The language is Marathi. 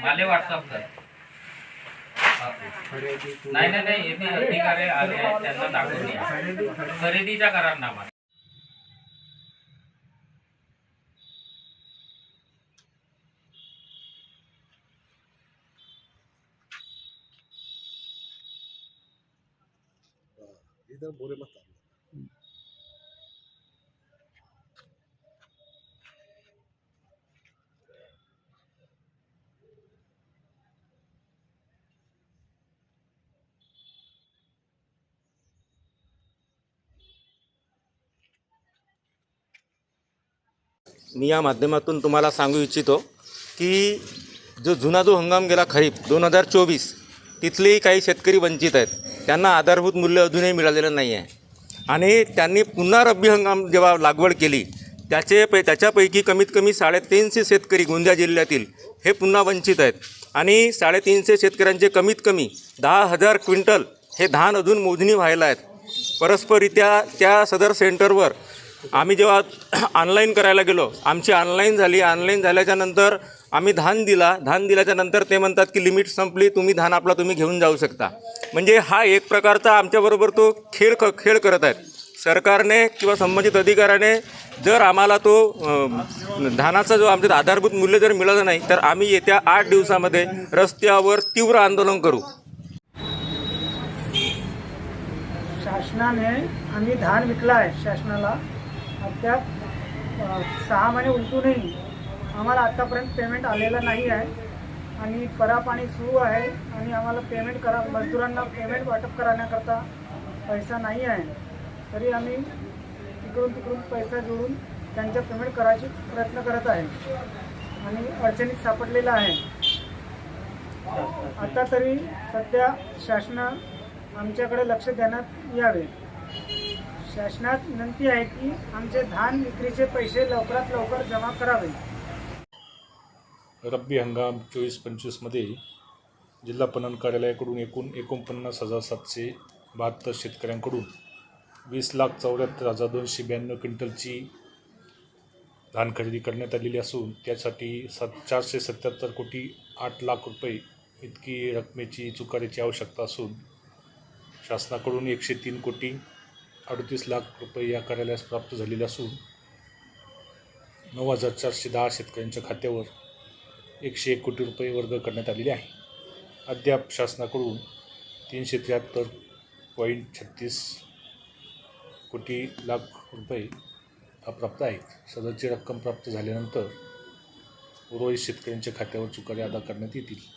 माले व्हॉट्सअप कर. नाही नाही नाही येथे अधिकारी आले आहेत त्यांना दाखवून द्या खरेदीचा करारनामा इधर बोरे मत मी या माध्यमातून तुम्हाला सांगू इच्छितो की जो जुना जो हंगाम गेला खरीप दोन हजार चोवीस तिथलेही काही शेतकरी वंचित आहेत. त्यांना आधारभूत मूल्य अजूनही मिळालेलं नाही आहे. आणि त्यांनी पुन्हा रब्बी हंगाम जेव्हा लागवड केली त्याचे पै त्याच्यापैकी कमीत कमी साडेतीनशे शेतकरी गोंदिया जिल्ह्यातील हे पुन्हा वंचित आहेत. आणि साडेतीनशे शेतकऱ्यांचे कमीत कमी दहा हजार क्विंटल हे धान अजून मोजणी व्हायला आहेत. परस्परित्या त्या सदर सेंटरवर आम्ही जेव्हा ऑनलाईन करायला गेलो आमची ऑनलाईन झाली. ऑनलाईन झाल्याच्यानंतर आम्ही धान दिला. धान दिल्याच्या नंतर ते म्हणतात की लिमिट संपली. तुम्ही धान आपला तुम्ही घेऊन जाऊ शकता. म्हणजे हा एक प्रकारचा आमच्याबरोबर तो खेळ क खेळ करत आहेत. सरकारने किंवा संबंधित अधिकाऱ्याने जर आम्हाला तो धानाचा जो आमच्या आधारभूत मूल्य जर मिळालं नाही तर आम्ही येत्या आठ दिवसामध्ये रस्त्यावर तीव्र आंदोलन करू. शासनाने आम्ही धान विकला आहे शासनाला. अद्याप सहा महिने उलटूनही आम्हाला आत्तापर्यंत पेमेंट आलेलं नाही आहे. आणि परापाणी सुरू आहे आणि आम्हाला पेमेंट करा मजदुरांना पेमेंट वाटप करण्याकरता पैसा नाही आहे. तरी आम्ही इकडून तिकडून पैसा जोडून त्यांचा पेमेंट करायची प्रयत्न करत आहे. आणि अडचणीत सापडलेला आहे. आता तरी सध्या शासना आमच्याकडे लक्ष देण्यात यावे. शासनात विनंती आहे की आमचे धान विक्रीचे पैसे लवकरात लवकर जमा करावे. रब्बी हंगाम चोवीस पंचवीसमध्ये जिल्हा पणन कार्यालयाकडून एकूण एकोणपन्नास हजार सातशे बहात्तर शेतकऱ्यांकडून वीस लाख चौऱ्याहत्तर हजार दोनशे ब्याण्णव क्विंटलची धान खरेदी करण्यात आलेली असून त्यासाठी सात चारशे सत्याहत्तर कोटी आठ लाख रुपये इतकी रकमेची चुकारीची आवश्यकता असून शासनाकडून एकशे तीन कोटी अडतीस लाख रुपये या कार्यालयास प्राप्त झालेले असून नऊ हजार चारशे दहा शेतकऱ्यांच्या खात्यावर एकशे एक कोटी रुपये वर्ग करण्यात आलेले आहे. अद्याप शासनाकडून तीनशे त्र्याहत्तर पॉईंट छत्तीस कोटी लाख रुपये अप्राप्त आहेत सदरची रक्कम प्राप्त झाल्यानंतर उर्वरित शेतकऱ्यांच्या खात्यावर चुकारे अदा करण्यात येतील.